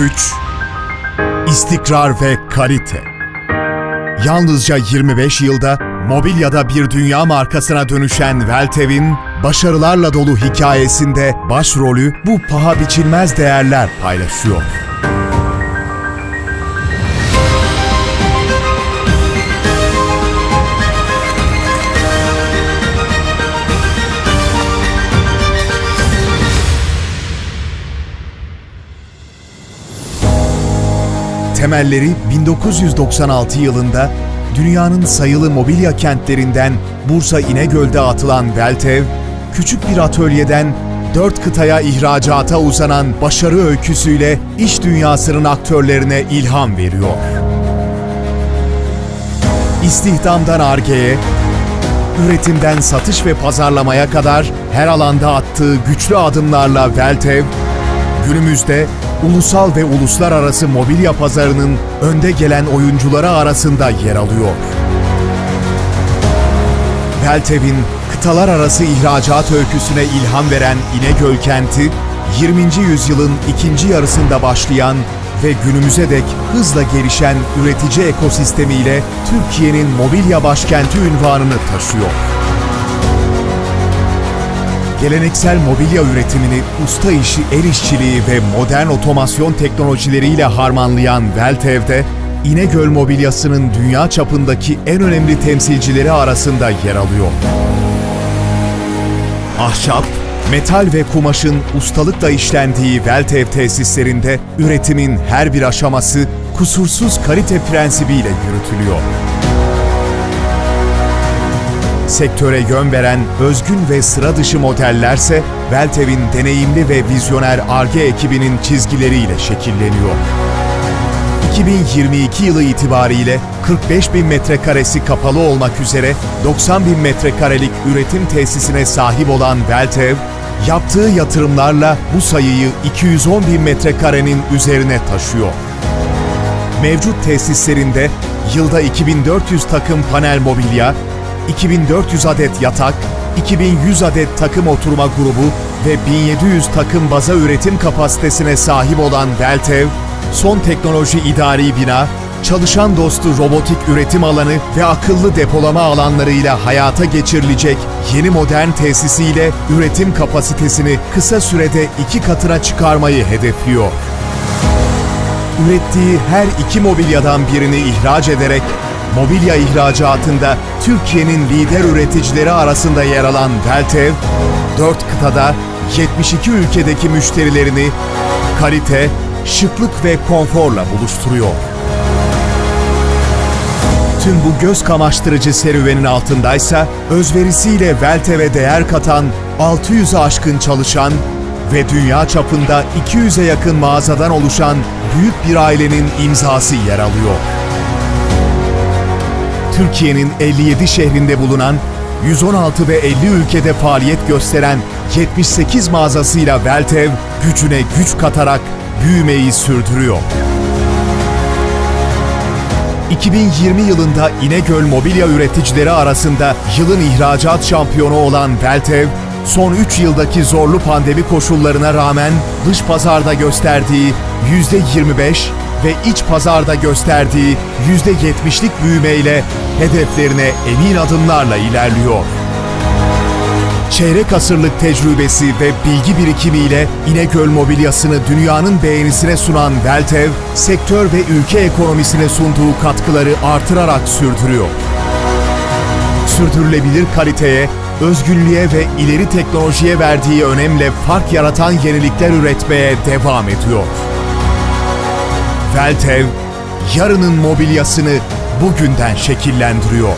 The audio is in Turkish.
güç, istikrar ve kalite. Yalnızca 25 yılda mobilyada bir dünya markasına dönüşen Veltev'in başarılarla dolu hikayesinde başrolü bu paha biçilmez değerler paylaşıyor. Temelleri 1996 yılında dünyanın sayılı mobilya kentlerinden Bursa İnegöl'de atılan Veltev, küçük bir atölyeden dört kıtaya ihracata uzanan başarı öyküsüyle iş dünyasının aktörlerine ilham veriyor. İstihdamdan argeye, üretimden satış ve pazarlamaya kadar her alanda attığı güçlü adımlarla Veltev, günümüzde ulusal ve uluslararası mobilya pazarının önde gelen oyuncuları arasında yer alıyor. Veltev'in kıtalar arası ihracat öyküsüne ilham veren İnegöl kenti, 20. yüzyılın ikinci yarısında başlayan ve günümüze dek hızla gelişen üretici ekosistemiyle Türkiye'nin mobilya başkenti ünvanını taşıyor. Geleneksel mobilya üretimini usta işi el işçiliği ve modern otomasyon teknolojileriyle harmanlayan Veltev'de, İnegöl mobilyasının dünya çapındaki en önemli temsilcileri arasında yer alıyor. Ahşap, metal ve kumaşın ustalıkla işlendiği Veltev tesislerinde üretimin her bir aşaması kusursuz kalite prensibiyle yürütülüyor sektöre yön veren özgün ve sıra dışı modellerse Veltev'in deneyimli ve vizyoner ARGE ekibinin çizgileriyle şekilleniyor. 2022 yılı itibariyle 45 bin metrekaresi kapalı olmak üzere 90 bin metrekarelik üretim tesisine sahip olan Veltev, yaptığı yatırımlarla bu sayıyı 210 bin metrekarenin üzerine taşıyor. Mevcut tesislerinde yılda 2400 takım panel mobilya, 2400 adet yatak, 2100 adet takım oturma grubu ve 1700 takım baza üretim kapasitesine sahip olan Veltev, son teknoloji idari bina, çalışan dostu robotik üretim alanı ve akıllı depolama alanlarıyla hayata geçirilecek yeni modern tesisiyle üretim kapasitesini kısa sürede iki katına çıkarmayı hedefliyor. Ürettiği her iki mobilyadan birini ihraç ederek mobilya ihracatında Türkiye'nin lider üreticileri arasında yer alan Veltev, 4 kıtada 72 ülkedeki müşterilerini kalite, şıklık ve konforla buluşturuyor. Tüm bu göz kamaştırıcı serüvenin altındaysa özverisiyle Veltev'e değer katan 600'ü aşkın çalışan ve dünya çapında 200'e yakın mağazadan oluşan büyük bir ailenin imzası yer alıyor. Türkiye'nin 57 şehrinde bulunan 116 ve 50 ülkede faaliyet gösteren 78 mağazasıyla Veltev gücüne güç katarak büyümeyi sürdürüyor. 2020 yılında İnegöl mobilya üreticileri arasında yılın ihracat şampiyonu olan Veltev, son 3 yıldaki zorlu pandemi koşullarına rağmen dış pazarda gösterdiği %25 ve iç pazarda gösterdiği %70'lik büyümeyle hedeflerine emin adımlarla ilerliyor. Çeyrek asırlık tecrübesi ve bilgi birikimiyle İnegöl mobilyasını dünyanın beğenisine sunan Veltev, sektör ve ülke ekonomisine sunduğu katkıları artırarak sürdürüyor. Sürdürülebilir kaliteye, özgünlüğe ve ileri teknolojiye verdiği önemle fark yaratan yenilikler üretmeye devam ediyor. Veltev, yarının mobilyasını bugünden şekillendiriyor.